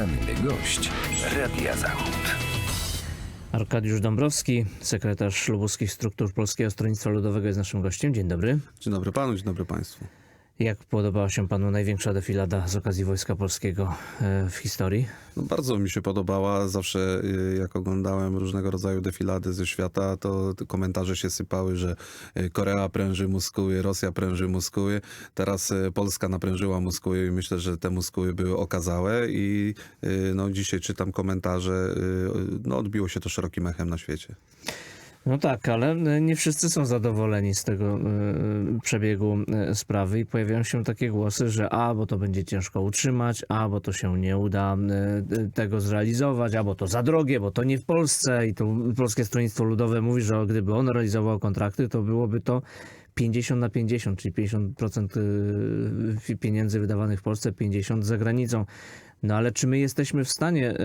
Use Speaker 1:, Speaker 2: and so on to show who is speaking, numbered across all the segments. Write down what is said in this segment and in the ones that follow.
Speaker 1: Poranny gość Radia Zachód.
Speaker 2: Arkadiusz Dąbrowski, sekretarz lubuskich struktur Polskiego Stronnictwa Ludowego jest naszym gościem. Dzień dobry.
Speaker 3: Dzień dobry panu, dzień dobry państwu.
Speaker 2: Jak podobała się panu największa defilada z okazji Wojska Polskiego e, w historii?
Speaker 3: No, bardzo mi się podobała. Zawsze y, jak oglądałem różnego rodzaju defilady ze świata, to komentarze się sypały, że y, Korea pręży muskuły, Rosja pręży muskuły. Teraz y, Polska naprężyła muskuły i myślę, że te muskuły były okazałe i y, no, dzisiaj czytam komentarze, no, odbiło się to szerokim echem na świecie.
Speaker 2: No tak, ale e, nie wszyscy są zadowoleni z tego e, przebiegu e, sprawy i pojawiają się takie głosy, że a, bo to będzie ciężko utrzymać, a, bo to się nie uda tego zrealizować, a, bo to za drogie, bo to nie w Polsce i to Polskie Stronnictwo Ludowe mówi, że gdyby on realizował kontrakty, to byłoby to 50 na 50, czyli 50% y, pieniędzy wydawanych w Polsce, 50 za granicą. No ale czy my jesteśmy w stanie y,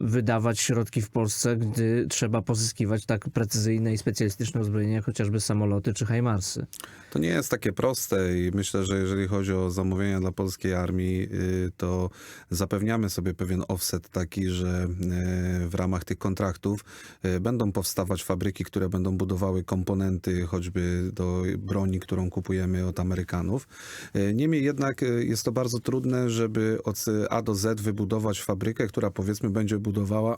Speaker 2: wydawać środki w Polsce, gdy trzeba pozyskiwać tak precyzyjne i specjalistyczne uzbrojenie, chociażby samoloty czy Hajmarsy?
Speaker 3: To nie jest takie proste i myślę, że jeżeli chodzi o zamówienia dla polskiej armii, y, to zapewniamy sobie pewien offset taki, że y, w ramach tych kontraktów y, będą powstawać fabryki, które będą budowały komponenty choćby do broni, którą kupujemy od Amerykanów. Niemniej jednak jest to bardzo trudne, żeby od A do Z wybudować fabrykę, która powiedzmy będzie budowała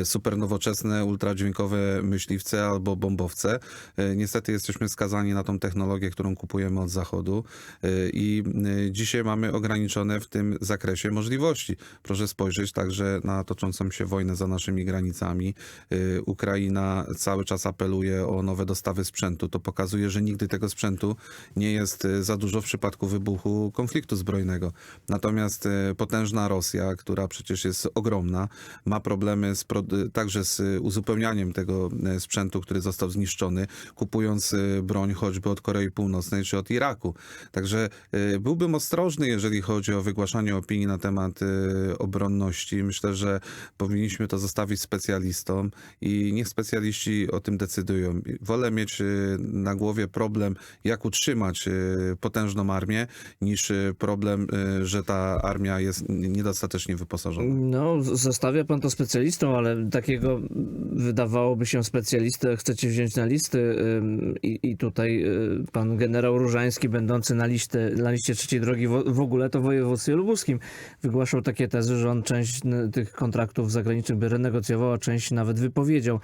Speaker 3: y, supernowoczesne, ultradźwiękowe myśliwce albo bombowce. Y, Niestety jesteśmy skazani na tą technologię, którą kupujemy od zachodu y, i dzisiaj mamy ograniczone w tym zakresie możliwości. Proszę spojrzeć także na toczącą się wojnę za naszymi granicami. Ukraina cały czas apeluje o nowe dostawy sprzętu. To pokazuje, że nigdy tego sprzętu nie jest za dużo w przypadku wybuchu konfliktu zbrojnego. Natomiast y, potężna Rosja, która przecież jest ogromna, ma problemy z, y, także z uzupełnianiem tego y, sprzętu, który został zniszczony, kupując broń choćby od Korei Północnej czy od Iraku. Także byłbym ostrożny, jeżeli chodzi o wygłaszanie opinii na temat obronności. Myślę, że powinniśmy to zostawić specjalistom i niech specjaliści o tym decydują. Wolę mieć na głowie problem, jak utrzymać potężną armię, niż problem, że ta armia jest niedostatecznie wyposażona.
Speaker 2: No, zostawia pan to specjalistą, ale takiego wydawałoby się specjalistę chcecie wziąć na listy i, i tutaj y, pan generał Różański, będący na, listę, na liście trzeciej drogi w, ogóle to w województwie lubuskim, wygłaszał takie tezy, że on część tych kontraktów zagranicznych by renegocjował, a część nawet wypowiedział.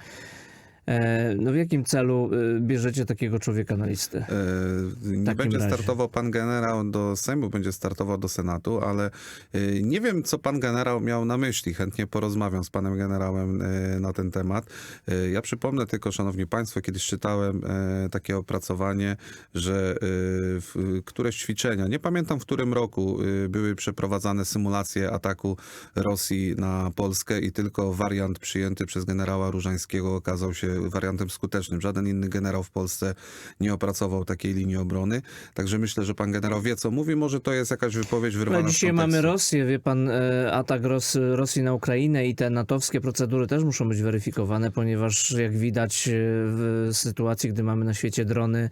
Speaker 2: E, no w jakim celu y, bierzecie takiego człowieka na listę?
Speaker 3: E, Nie będzie
Speaker 2: razie.
Speaker 3: startował pan generał do Sejmu, będzie startował do Senatu, ale e, nie wiem, co pan generał miał na myśli. Chętnie porozmawiam z panem generałem e, na ten temat. E, Ja przypomnę tylko, szanowni państwo, kiedyś czytałem e, takie opracowanie, że e, któreś ćwiczenia, nie pamiętam w którym roku, e, były przeprowadzane symulacje ataku Rosji na Polskę i tylko wariant przyjęty przez generała Różańskiego okazał się wariantem skutecznym. Żaden inny generał w Polsce nie opracował takiej linii obrony. Także myślę, że pan generał wie, co mówi. Może to jest jakaś wypowiedź wyrwana
Speaker 2: Ale dzisiaj mamy Rosję, wie pan, e, atak Ros Rosji na Ukrainę i te natowskie procedury też muszą być weryfikowane, ponieważ jak widać e, w sytuacji, gdy mamy na świecie drony,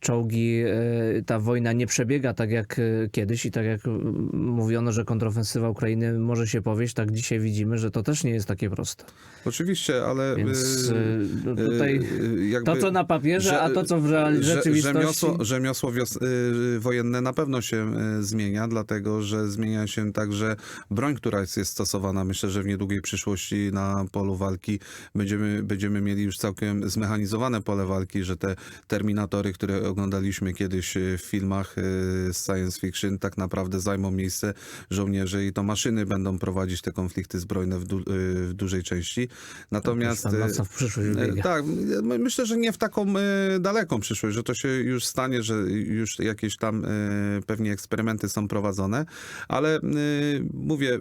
Speaker 2: czołgi, e, ta wojna nie przebiega tak jak kiedyś i tak jak mówiono, że kontrofensywa Ukrainy może się powieść, tak dzisiaj widzimy, że to też nie jest takie proste.
Speaker 3: Oczywiście, ale...
Speaker 2: Więc tutaj
Speaker 3: y, jakby-
Speaker 2: to co na papierze,
Speaker 3: że-
Speaker 2: a to co w rzeczywistości...
Speaker 3: Rzemiosło, rzemiosło wios, y, wojenne na pewno się y, zmienia, dlatego że zmienia się także broń, która jest, jest stosowana. Myślę, że w niedługiej przyszłości na polu walki będziemy, będziemy mieli już całkiem zmechanizowane pole walki, że te terminatory, które oglądaliśmy kiedyś y, w filmach y, z science fiction, tak naprawdę zajmą miejsce żołnierzy i to maszyny będą prowadzić te konflikty zbrojne w, du, y, w dużej części. Natomiast... Y,
Speaker 2: w przyszłość
Speaker 3: Tak, my- myślę, że nie w taką e, daleką przyszłość, że to się już stanie, że już jakieś tam e, pewnie eksperymenty są prowadzone, ale e, mówię,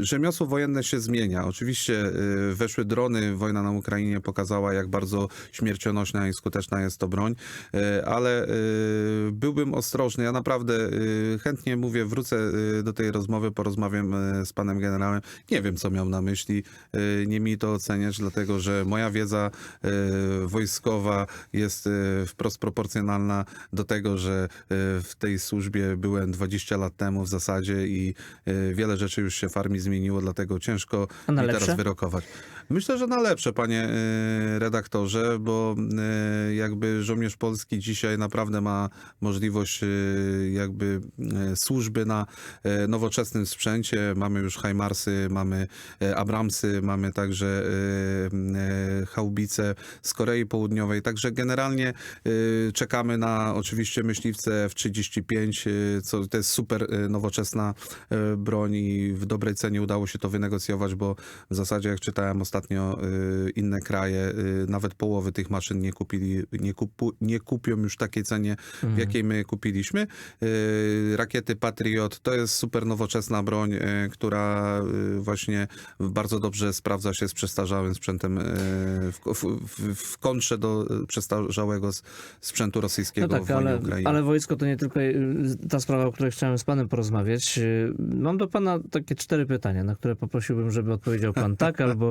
Speaker 3: rzemiosło wojenne się zmienia. Oczywiście weszły drony, wojna na Ukrainie pokazała, jak bardzo śmiercionośna i skuteczna jest to broń, ale byłbym ostrożny. Ja naprawdę chętnie mówię, wrócę do tej rozmowy, porozmawiam z panem generałem. Nie wiem, co miał na myśli. Nie mi to oceniać, dlatego że moja wiedza e, wojskowa jest e, wprost proporcjonalna do tego, że e, w tej służbie byłem 20 lat temu w zasadzie i wiele rzeczy już się w armii zmieniło, dlatego ciężko mi teraz wyrokować. Myślę, że na lepsze, panie e, redaktorze, bo e, jakby żołnierz polski dzisiaj naprawdę ma możliwość e, jakby służby na nowoczesnym sprzęcie. Mamy już Hajmarsy, mamy Abramsy, mamy także haubice z Korei Południowej. Także generalnie czekamy na oczywiście myśliwce F-35, e, co to jest super nowoczesna broń i w dobrej cenie udało się to wynegocjować, bo w zasadzie jak czytałem ostatnio e, inne kraje, e, nawet połowy tych maszyn nie kupili, nie, kupu, nie kupią już takiej cenie, w jakiej my kupiliśmy. E, Rakiety Patriot to jest super nowoczesna broń, która właśnie bardzo dobrze sprawdza się z przestarzałym sprzętem w, w, w, kontrze do przestarzałego sprzętu rosyjskiego
Speaker 2: No tak, ale, ale wojsko to nie tylko y, ta sprawa, o której chciałem z panem porozmawiać. Y, Mam do pana takie cztery pytania, na które poprosiłbym, żeby odpowiedział pan tak albo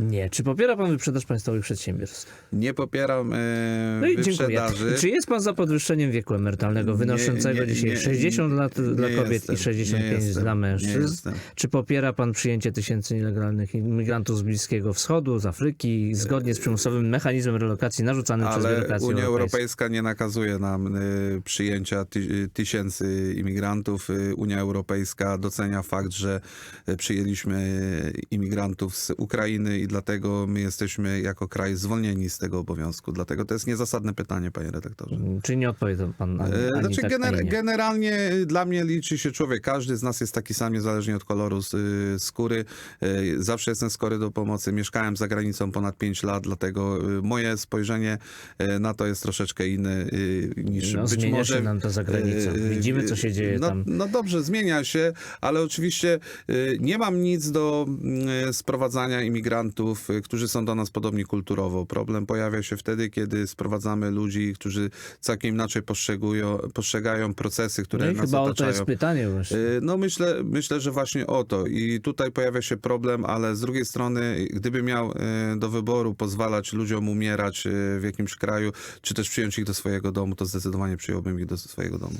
Speaker 2: nie. Czy popiera pan wyprzedaż państwowych przedsiębiorstw?
Speaker 3: Nie popieram e,
Speaker 2: No i dziękuję.
Speaker 3: wyprzedaży.
Speaker 2: Czy jest pan za podwyższeniem wieku emerytalnego wynoszącego
Speaker 3: nie,
Speaker 2: dzisiaj
Speaker 3: nie,
Speaker 2: 60 lat dla
Speaker 3: nie
Speaker 2: kobiet
Speaker 3: jestem,
Speaker 2: i 65
Speaker 3: nie jestem,
Speaker 2: dla
Speaker 3: nie
Speaker 2: mężczyzn?
Speaker 3: jestem.
Speaker 2: Czy popiera pan przyjęcie tysięcy nielegalnych imigrantów z Bliskiego Wschodu, z Afryki, zgodnie z przymusowym mechanizmem relokacji narzucanym przez
Speaker 3: Ale
Speaker 2: biurokrację
Speaker 3: Unia
Speaker 2: europejską?
Speaker 3: Europejska nie nakazuje nam y, przyjęcia ty, y, tysięcy imigrantów. Y, Unia Europejska docenia fakt, że y, przyjęliśmy imigrantów z Ukrainy i dlatego my jesteśmy jako kraj zwolnieni z tego obowiązku. Dlatego to jest niezasadne pytanie, panie redaktorze.
Speaker 2: Czy nie odpowie to pan ani,
Speaker 3: E,
Speaker 2: ani
Speaker 3: Znaczy,
Speaker 2: tak,
Speaker 3: gener-
Speaker 2: ani
Speaker 3: generalnie y, dla mnie liczy się człowiek. Każdy z nas jest taki sam, niezależnie od koloru y, skóry. Y, Zawsze jestem skory do pomocy. Mieszkałem za granicą ponad 5 lat, dlatego y, moje spojrzenie y, na to jest troszeczkę inne niż
Speaker 2: No,
Speaker 3: być
Speaker 2: zmienia
Speaker 3: może...
Speaker 2: się nam to za granicą. Widzimy, co się dzieje
Speaker 3: no,
Speaker 2: tam.
Speaker 3: No dobrze, zmienia się, ale oczywiście nie mam nic do y, sprowadzania imigrantów, y, którzy są do nas podobni kulturowo. Problem pojawia się wtedy, kiedy sprowadzamy ludzi, którzy całkiem inaczej postrzegują, postrzegają procesy, które
Speaker 2: No i
Speaker 3: nas
Speaker 2: chyba o to
Speaker 3: otaczają.
Speaker 2: jest pytanie właśnie.
Speaker 3: Y, No myślę, myślę, że właśnie o to. I tutaj pojawia się problem, ale z drugiej strony, gdyby miał y, do wyboru pozwalać ludziom umierać w jakimś kraju, czy też przyjąć ich do swojego domu, to zdecydowanie przyjąłbym ich do swojego domu.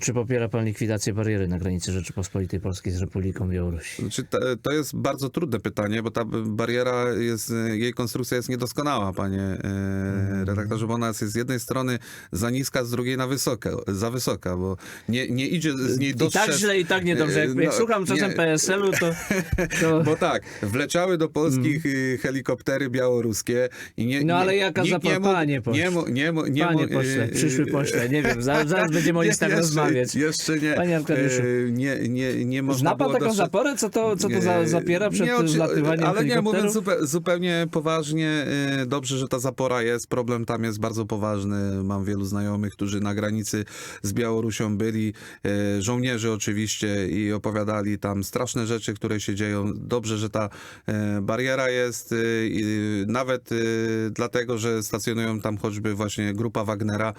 Speaker 2: Czy popiera pan likwidację bariery na granicy Rzeczypospolitej Polskiej z Republiką Białorusi?
Speaker 3: Znaczy, to, jest bardzo trudne pytanie, bo ta bariera jest, jej konstrukcja jest niedoskonała, panie e, redaktorze, bo ona jest z jednej strony za niska, z drugiej na wysoka, za wysoka, bo nie, nie idzie z niej
Speaker 2: I
Speaker 3: dostrzec...
Speaker 2: tak źle, i tak niedobrze. Jak, jak
Speaker 3: No,
Speaker 2: słucham czasem
Speaker 3: nie.
Speaker 2: PSL-u, to, to...
Speaker 3: Bo tak, wleciały do polskich y, helikoptery białoruskie i nie...
Speaker 2: No
Speaker 3: nie,
Speaker 2: ale jaka
Speaker 3: nie mógł,
Speaker 2: panie pośle.
Speaker 3: nie, nie, mógł- nie,
Speaker 2: Panie pośle,
Speaker 3: y,
Speaker 2: przyszły pośle, nie wiem, zaraz, zaraz o
Speaker 3: nie,
Speaker 2: listach
Speaker 3: jeszcze-
Speaker 2: rozmawiać.
Speaker 3: Jeszcze nie.
Speaker 2: Panie Arkadiuszu.
Speaker 3: y, Nie, nie, nie można
Speaker 2: Zna pan taką
Speaker 3: dostrzec-
Speaker 2: zaporę? Co to, co to za, zapiera przed
Speaker 3: nie, oczy-
Speaker 2: zlatywaniem
Speaker 3: Ale nie, mówiąc zupe, zupełnie poważnie, e, dobrze, że ta zapora jest. Problem tam jest bardzo poważny. Mam wielu znajomych, którzy na granicy z Białorusią byli, e, żołnierze oczywiście i opowiadali tam straszne rzeczy, które się dzieją. Dobrze, że ta e, bariera jest nawet dlatego, że stacjonują tam choćby właśnie grupa Wagnera.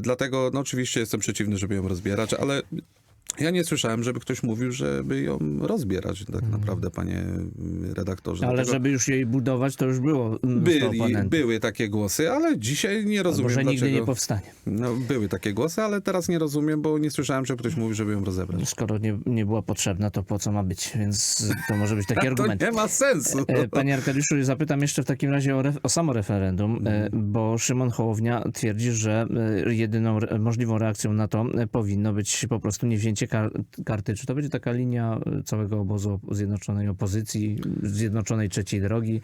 Speaker 3: Dlatego no oczywiście jestem przeciwny, żeby ją rozbierać, ale ja nie słyszałem, żeby ktoś mówił, żeby ją rozbierać, tak naprawdę, panie mm, redaktorze.
Speaker 2: Ale
Speaker 3: Dlatego
Speaker 2: żeby już jej budować, to już było mnóstwo
Speaker 3: byli, były takie głosy, ale dzisiaj nie rozumiem,
Speaker 2: Może nigdy nie powstanie.
Speaker 3: No, były takie głosy, ale teraz nie rozumiem, bo nie słyszałem, żeby ktoś mówił, żeby ją rozebrać.
Speaker 2: Skoro nie, nie była potrzebna, to po co ma być? Więc to może być taki
Speaker 3: To
Speaker 2: argument.
Speaker 3: nie ma sensu.
Speaker 2: E, Panie Arkadiuszu, zapytam jeszcze w takim razie o, o samo referendum, e,
Speaker 3: Mhm.
Speaker 2: bo Szymon Hołownia twierdzi, że e, jedyną re- możliwą reakcją na to e, powinno być po prostu niewzięcie kar- karty. Czy to będzie taka linia e, całego obozu zjednoczonej opozycji, zjednoczonej trzeciej drogi,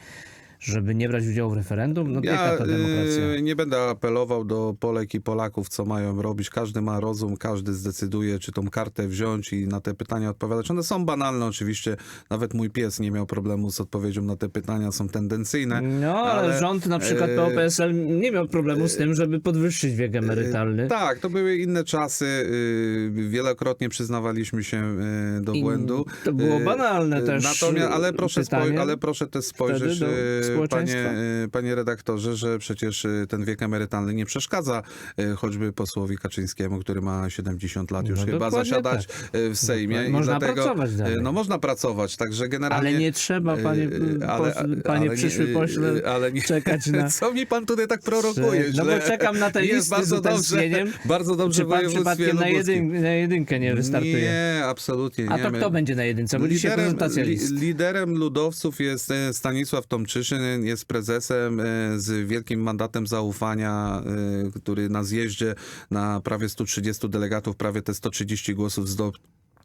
Speaker 2: żeby nie brać udziału w referendum? No
Speaker 3: Ja
Speaker 2: ta demokracja?
Speaker 3: y, nie będę apelował do Polek i Polaków, co mają robić. Każdy ma rozum, każdy zdecyduje, czy tą kartę wziąć i na te pytania odpowiadać. One są banalne oczywiście. Nawet mój pies nie miał problemu z odpowiedzią na te pytania, są tendencyjne.
Speaker 2: No, ale, rząd na przykład
Speaker 3: e,
Speaker 2: PO-PSL nie miał problemu z tym, żeby podwyższyć wiek emerytalny.
Speaker 3: Tak, to były inne czasy. y, Wielokrotnie przyznawaliśmy się y, do
Speaker 2: I
Speaker 3: błędu.
Speaker 2: to było
Speaker 3: Y,
Speaker 2: banalne
Speaker 3: y,
Speaker 2: też
Speaker 3: Natomiast, ale proszę, spoj- ale proszę też spojrzeć
Speaker 2: wtedy do
Speaker 3: y, y,
Speaker 2: społeczeństwa?
Speaker 3: Panie, y, panie redaktorze, że przecież y, ten wiek emerytalny nie przeszkadza y, choćby posłowi Kaczyńskiemu, który ma 70 lat już
Speaker 2: No
Speaker 3: chyba zasiadać
Speaker 2: tak.
Speaker 3: w Sejmie. I
Speaker 2: Można
Speaker 3: dlatego,
Speaker 2: pracować dalej.
Speaker 3: No można pracować, także generalnie...
Speaker 2: Ale nie trzeba, panie,
Speaker 3: ale-
Speaker 2: panie
Speaker 3: ale
Speaker 2: przyszły pośle,
Speaker 3: ale nie-
Speaker 2: czekać na...
Speaker 3: Co mi pan tutaj tak prorokuje?
Speaker 2: No bo czekam na te
Speaker 3: Jest
Speaker 2: listy
Speaker 3: bardzo
Speaker 2: z
Speaker 3: dobrze, bardzo dobrze
Speaker 2: Czy pan przypadkiem na, jedyn, na jedynkę nie wystartuje?
Speaker 3: Nie, absolutnie nie.
Speaker 2: A to kto będzie na jedynce? Bo dzisiaj prezentacja
Speaker 3: li,
Speaker 2: list.
Speaker 3: liderem ludowców jest Stanisław Tomczyszyn, jest prezesem e, z wielkim mandatem zaufania, e, który na zjeździe na prawie 130 delegatów, prawie te 130 głosów zdobył.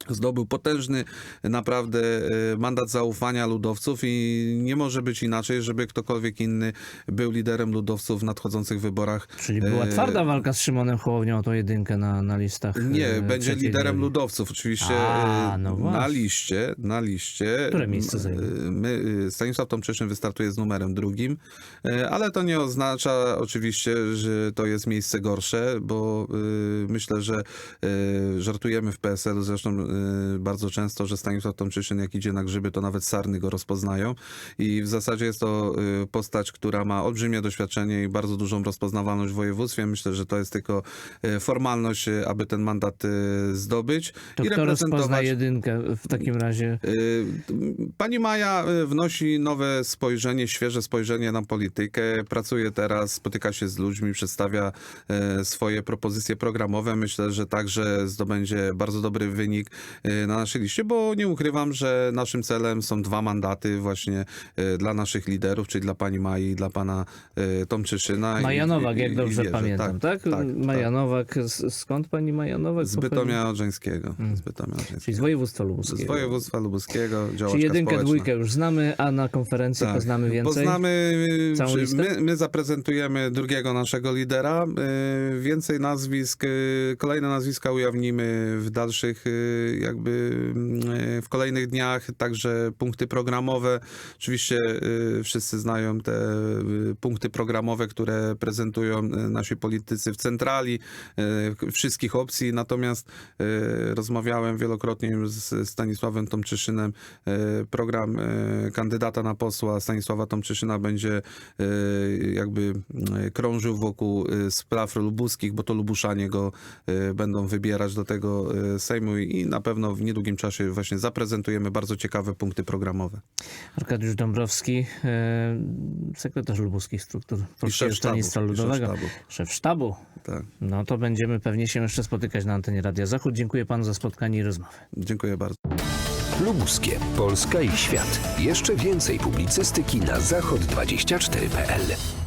Speaker 3: Zdobył potężny naprawdę e, mandat zaufania ludowców i nie może być inaczej, żeby ktokolwiek inny był liderem ludowców w nadchodzących wyborach.
Speaker 2: Czyli była
Speaker 3: E,
Speaker 2: twarda walka z Szymonem Hołownią o tą jedynkę na, na listach.
Speaker 3: nie,
Speaker 2: e,
Speaker 3: będzie
Speaker 2: trzeciej
Speaker 3: liderem ludowców. Oczywiście
Speaker 2: A, no
Speaker 3: na liście, na liście.
Speaker 2: Które miejsce zajmie?
Speaker 3: My, Stanisław Tomczyszyn wystartuje z numerem drugim, ale to nie oznacza oczywiście, że to jest miejsce gorsze, bo myślę, że żartujemy w PSL-u zresztą bardzo często, że Stanisław Tomczyszyn jak idzie na grzyby, to nawet sarny go rozpoznają i w zasadzie jest to e, postać, która ma olbrzymie doświadczenie i bardzo dużą rozpoznawalność w województwie. Myślę, że to jest tylko e, formalność, aby ten mandat zdobyć
Speaker 2: To
Speaker 3: i
Speaker 2: kto rozpozna
Speaker 3: reprezentować
Speaker 2: jedynkę w takim razie?
Speaker 3: Y, Pani Maja y, wnosi nowe spojrzenie, świeże spojrzenie na politykę. Pracuje teraz, spotyka się z ludźmi, przedstawia swoje propozycje programowe. Myślę, że także zdobędzie bardzo dobry wynik na naszej liście, bo nie ukrywam, że naszym celem są dwa mandaty właśnie e, dla naszych liderów, czyli dla pani Mai i dla pana e, Tomczyszyna.
Speaker 2: Maja Nowak, jak dobrze
Speaker 3: wierzę.
Speaker 2: pamiętam, tak? Maja Nowak, z- skąd pani Maja Nowak?
Speaker 3: Z? Bytomia Odrzańskiego.
Speaker 2: Mm.
Speaker 3: Z Bytomia Odrzańskiego.
Speaker 2: Czyli z województwa
Speaker 3: Z
Speaker 2: lubuskiego.
Speaker 3: województwa lubuskiego,
Speaker 2: Czyli jedynkę,
Speaker 3: społeczna.
Speaker 2: dwójkę już znamy, a na konferencji
Speaker 3: Tak.
Speaker 2: poznamy więcej?
Speaker 3: Poznamy,
Speaker 2: Całą
Speaker 3: my, my zaprezentujemy drugiego naszego lidera. Więcej nazwisk, kolejne nazwiska ujawnimy w dalszych, jakby y, w kolejnych dniach, także punkty programowe. Oczywiście y, wszyscy znają te y, punkty programowe, które prezentują y, nasi politycy w centrali wszystkich opcji, natomiast rozmawiałem wielokrotnie z Stanisławem Tomczyszynem. Program kandydata na posła Stanisława Tomczyszyna będzie jakby krążył wokół spraw lubuskich, bo to lubuszanie go będą wybierać do tego Sejmu i na pewno w niedługim czasie właśnie zaprezentujemy bardzo ciekawe punkty programowe.
Speaker 2: Arkadiusz Dąbrowski, e, sekretarz lubuskich struktur Polskiego. Stronnictwa
Speaker 3: i szef
Speaker 2: Ludowego.
Speaker 3: sztabu.
Speaker 2: Szef sztabu.
Speaker 3: Tak.
Speaker 2: No to będziemy pewnie się jeszcze spotykać na antenie Radia Zachód. Dziękuję panu za spotkanie i rozmowę.
Speaker 3: Dziękuję bardzo.
Speaker 1: Lubuskie, Polska i świat. Jeszcze więcej publicystyki na zachod24.pl.